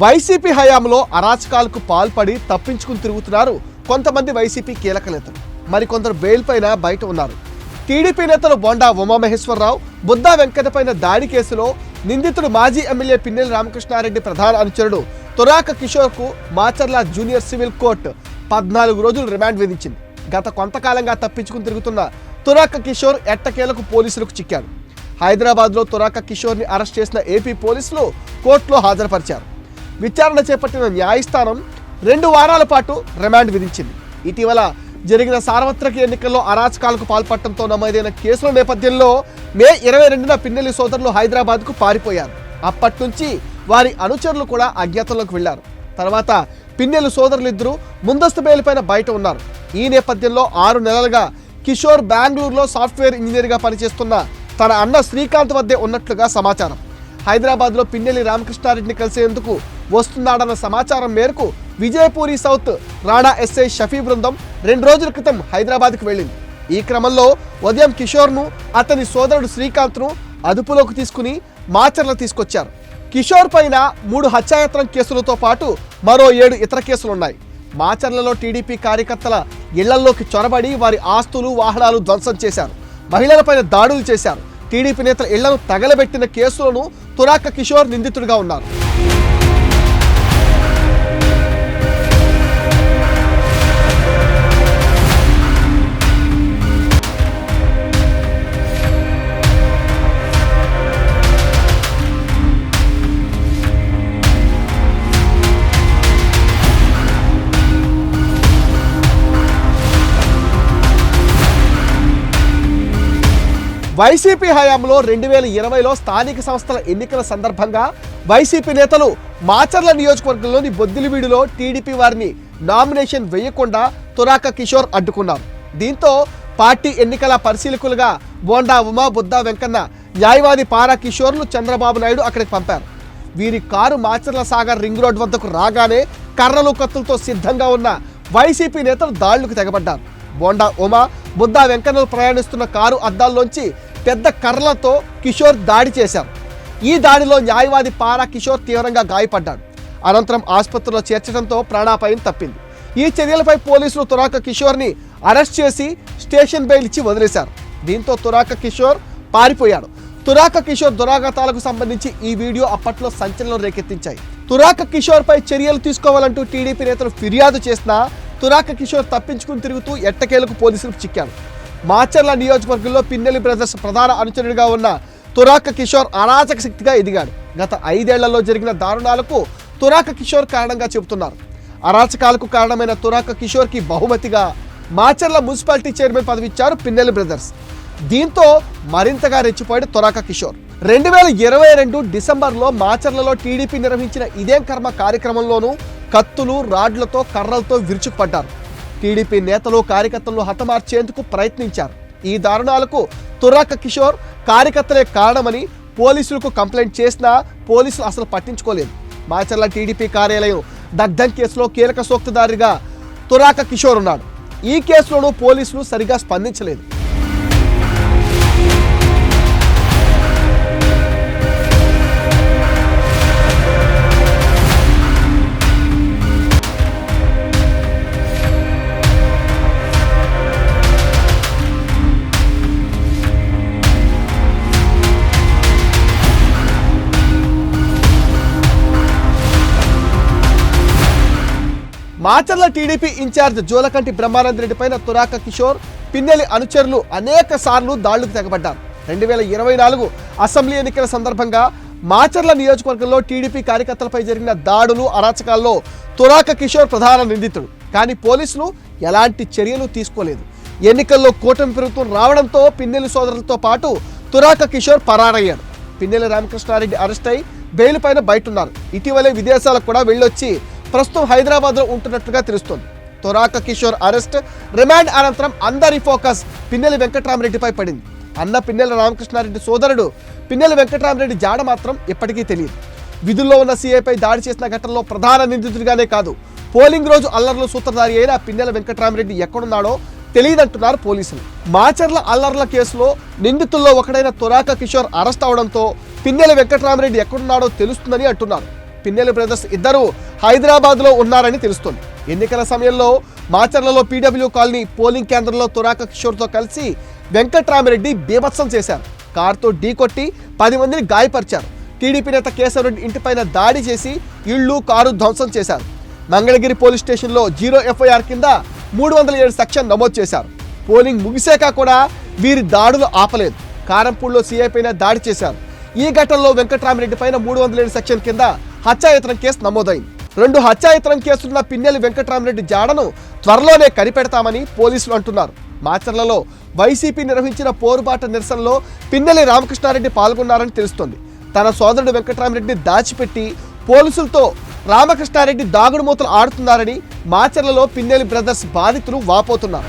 YCP హయాంలో అరాచకాలకు పాల్పడి తప్పించుకుని తిరుగుతున్నారు కొంతమంది వైసీపీ కీలక నేతలు. మరికొందరు బెయిల్ పైన బయట ఉన్నారు. టీడీపీ నేతలు బొండా ఉమామహేశ్వరరావు బుద్దా వెంకటపైన దాడి కేసులో నిందితుడు మాజీ ఎమ్మెల్యే పిన్నెల రామకృష్ణారెడ్డి ప్రధాన అనుచరుడు తురాక కిషోర్కు మాచర్ల జూనియర్ సివిల్ కోర్టు పద్నాలుగు రోజులు రిమాండ్ విధించింది. గత కొంతకాలంగా తప్పించుకుని తిరుగుతున్న తురాక కిషోర్ ఎట్టకేలకు పోలీసులకు చిక్కాడు హైదరాబాద్లో తురాక కిషోర్ని అరెస్ట్ చేసిన ఏపీ పోలీసులు కోర్టులో హాజరుపరిచారు. విచారణ చేపట్టిన న్యాయస్థానం రెండు వారాల పాటు రిమాండ్ విధించింది. ఇటీవల జరిగిన సార్వత్రిక ఎన్నికల్లో అరాచకాలకు పాల్పడటంతో నమోదైన కేసుల నేపథ్యంలో మే ఇరవై రెండున పిన్నెల్లి సోదరులు హైదరాబాద్కు పారిపోయారు. అప్పటి నుంచి వారి అనుచరులు కూడా అజ్ఞాతంలోకి వెళ్ళారు. తర్వాత పిన్నెలు సోదరులిద్దరూ ముందస్తు బెయిల్పైన బయట ఉన్నారు. ఈ నేపథ్యంలో ఆరు నెలలుగా కిషోర్ బెంగళూరులో సాఫ్ట్వేర్ ఇంజనీర్గా పనిచేస్తున్న తన అన్న శ్రీకాంత్ వద్దే ఉన్నట్లుగా సమాచారం. హైదరాబాద్లో పిన్నెల్లి రామకృష్ణారెడ్డిని కలిసేందుకు వస్తున్నాడన్న సమాచారం మేరకు విజయపూరి సౌత్ రాణా ఎస్ఐ షఫీ బృందం రెండు రోజుల క్రితం హైదరాబాద్కు వెళ్ళింది. ఈ క్రమంలో ఉదయం కిషోర్ను అతని సోదరుడు శ్రీకాంత్ను అదుపులోకి తీసుకుని మాచర్ల తీసుకొచ్చారు. కిషోర్ పైన మూడు హత్యాయత్నం కేసులతో పాటు మరో ఏడు ఇతర కేసులున్నాయి. మాచర్లలో టీడీపీ కార్యకర్తల ఇళ్ళల్లోకి చొరబడి వారి ఆస్తులు వాహనాలు ధ్వంసం చేశారు. మహిళలపైన దాడులు చేశారు. టీడీపీ నేతల ఇళ్ళను తగలబెట్టిన కేసులను తురాక కిషోర్ నిందితుడిగా ఉన్నారు. వైసీపీ హయాంలో రెండు వేల ఇరవైలో స్థానిక సంస్థల ఎన్నికల సందర్భంగా వైసీపీ నేతలు మాచర్ల నియోజకవర్గంలోని బొద్దిలివీడులో టీడీపీ వారిని నామినేషన్ వేయకుండా తురాక కిషోర్ అడ్డుకున్నారు. దీంతో పార్టీ ఎన్నికల పరిశీలకులుగా బోండా ఉమా బుద్దా వెంకన్న న్యాయవాది పారా కిషోర్ను చంద్రబాబు నాయుడు అక్కడికి పంపారు. వీరి car Macherla Sagar ring road వద్దకు రాగానే కర్రలు కత్తులతో సిద్ధంగా ఉన్న వైసీపీ నేతలు దాళ్ళకు తెగబడ్డారు. బోండా ఉమా బుద్ధా వెంకన్నలు ప్రయాణిస్తున్న కారు అద్దాల్లోంచి పెద్ద కర్రలతో కిషోర్ దాడి చేశారు. ఈ దాడిలో న్యాయవాది పారా కిషోర్ తీవ్రంగా గాయపడ్డాడు. అనంతరం ఆసుపత్రిలో చేర్చడంతో ప్రాణాపాయం తప్పింది. ఈ చర్యలపై పోలీసులు తురాక కిషోర్ని అరెస్ట్ చేసి స్టేషన్ బెయిల్ ఇచ్చి వదిలేశారు. దీంతో తురాక కిషోర్ పారిపోయాడు. తురాక కిషోర్ దురాఘాతాలకు సంబంధించి ఈ వీడియో అప్పట్లో సంచలనం రేకెత్తించాయి. తురాక కిషోర్ పై చర్యలు తీసుకోవాలంటూ టీడీపీ నేతలు ఫిర్యాదు చేసినా తురాక కిషోర్ తప్పించుకుని తిరుగుతూ ఎట్టకేలకు పోలీసులకు చిక్కాడు మాచర్ల నియోజకవర్గంలో పిన్నెలి బ్రదర్స్ ప్రధాన అనుచరుడిగా ఉన్న తురాక కిషోర్ అరాచక శక్తిగా ఎదిగాడు. గత ఐదేళ్ళలో జరిగిన దారుణాలకు తురాక కిషోర్ కారణంగా చెబుతున్నారు. అరాచకాలకు కారణమైన తురాక కిషోర్కి బహుమతిగా మాచర్ల మున్సిపాలిటీ చైర్మన్ పదవి ఇచ్చారు పిన్నెలి బ్రదర్స్. దీంతో మరింతగా రెచ్చిపోయాడు తురాక కిషోర్. రెండు వేల ఇరవై రెండు డిసెంబర్లో మాచర్లలో టీడీపీ నిర్వహించిన ఇదేం కర్మ కార్యక్రమంలోనూ కత్తులు రాడ్లతో కర్రలతో విరుచుకుపడ్డారు. టీడీపీ నేతలు కార్యకర్తలను హతమార్చేందుకు ప్రయత్నించారు. ఈ దారుణాలకు తురాక కిషోర్ కార్యకర్తలే కారణమని పోలీసులకు కంప్లైంట్ చేసినా పోలీసులు అసలు పట్టించుకోలేదు. మాచర్ల టీడీపీ కార్యాలయం దగ్ధం కేసులో కీలక సోక్తదారిగా తురాక కిషోర్ ఉన్నాడు. ఈ కేసులోనూ పోలీసులు సరిగా స్పందించలేదు. Macherla TDP in charge Jolakanti Brahmananda Reddy పైన తురాక కిషోర్ పిన్నెలి అనుచరులు అనేక సార్లు దాళ్ళకు తెగబడ్డారు. రెండు వేల ఇరవై నాలుగు అసెంబ్లీ ఎన్నికల సందర్భంగా మాచర్ల నియోజకవర్గంలో టీడీపీ కార్యకర్తలపై జరిగిన దాడులు అరాచకాల్లో తురాక కిషోర్ ప్రధాన నిందితుడు. కానీ పోలీసులు ఎలాంటి చర్యలు తీసుకోలేదు. ఎన్నికల్లో కూటమి ప్రభుత్వం రావడంతో పిన్నెలి సోదరులతో పాటు తురాక కిషోర్ పరారయ్యాడు పిన్నెల రామకృష్ణారెడ్డి అరెస్ట్ అయి బెయిల్ పైన బయటున్నారు. ఇటీవలే విదేశాలకు కూడా వెళ్ళొచ్చి ప్రస్తుతం హైదరాబాద్లో ఉంటున్నట్లుగా తెలుస్తోంది. తొరాక కిషోర్ అరెస్ట్ రిమాండ్ అనంతరం అందరి ఫోకస్ పిన్నెల వెంకట్రామరెడ్డిపై పడింది. అన్న పిన్నెల రామకృష్ణారెడ్డి సోదరుడు పిన్నెల వెంకట్రామరెడ్డి జాడ మాత్రం ఇప్పటికీ తెలియదు. విధుల్లో ఉన్న సీఐపై దాడి చేసిన ఘటనలో ప్రధాన నిందితుడిగానే కాదు పోలింగ్ రోజు అల్లర్లు సూత్రధారి అయిన పిన్నెల వెంకట్రామరెడ్డి ఎక్కడున్నాడో తెలియదంటున్నారు పోలీసులు. మాచర్ల అల్లర్ల కేసులో నిందితుల్లో ఒకడైన తొరాక కిషోర్ అరెస్ట్ అవడంతో పిన్నెల వెంకట్రామరెడ్డి ఎక్కడున్నాడో తెలుస్తుందని అంటున్నారు. పిన్నెల బ్రదర్స్ ఇద్దరు హైదరాబాద్లో ఉన్నారని తెలుస్తోంది. ఎన్నికల సమయంలో మాచర్లలో పీడబ్ల్యూ కాలనీ పోలింగ్ కేంద్రంలో తురాక కిషోర్తో కలిసి వెంకట్రామిరెడ్డి బీభత్సం చేశారు. కారుతో ఢీకొట్టి పది మందిని గాయపరిచారు. టీడీపీ నేత కేశవరెడ్డి ఇంటిపైన దాడి చేసి ఇళ్ళు కారు ధ్వంసం చేశారు. మంగళగిరి పోలీస్ స్టేషన్లో జీరో ఎఫ్ఐఆర్ కింద మూడు వందల ఏడు సెక్షన్ నమోదు చేశారు. పోలింగ్ ముగిసాక కూడా వీరి దాడులు ఆపలేదు. కారంపూడిలో సీఐ పైన దాడి చేశారు. ఈ ఘటనలో వెంకట్రామిరెడ్డి పైన మూడు వందల ఏడు సెక్షన్ కింద హత్యాయత్నం కేసు నమోదైంది. రెండు హత్యాయత్నం కేసులున్న పిన్నెలి వెంకట్రామరెడ్డి జాడను త్వరలోనే కనిపెడతామని పోలీసులు అంటున్నారు. మాచర్లలో వైసీపీ నిర్వహించిన పోరుబాట నిరసనలో పిన్నెలి రామకృష్ణారెడ్డి పాల్గొన్నారని తెలుస్తోంది. తన సోదరుడు వెంకట్రామరెడ్డిని దాచిపెట్టి పోలీసులతో రామకృష్ణారెడ్డి దాగుడు మూతలు ఆడుతున్నారని మాచర్లలో పిన్నెలి బ్రదర్స్ బాధితులు వాపోతున్నారు.